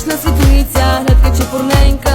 ніжна світлиця, глядка чепурненька.